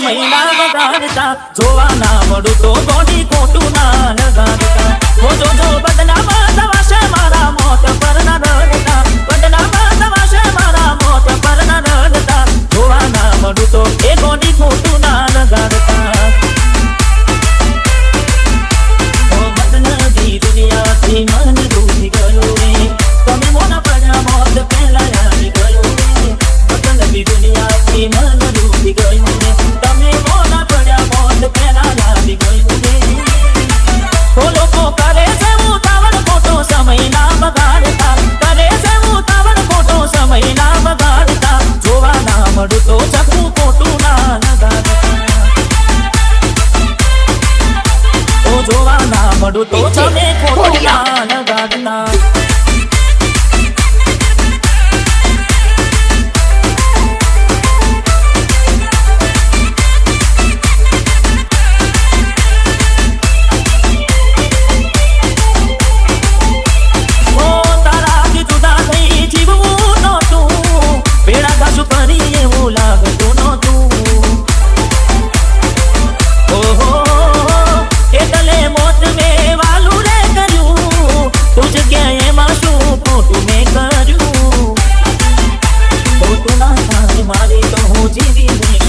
મહિના વગાડતા જોવાના મળું તો જોવાના મળું તો તમે ખોટું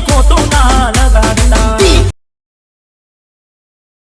खोटू तो ना लगा दिला।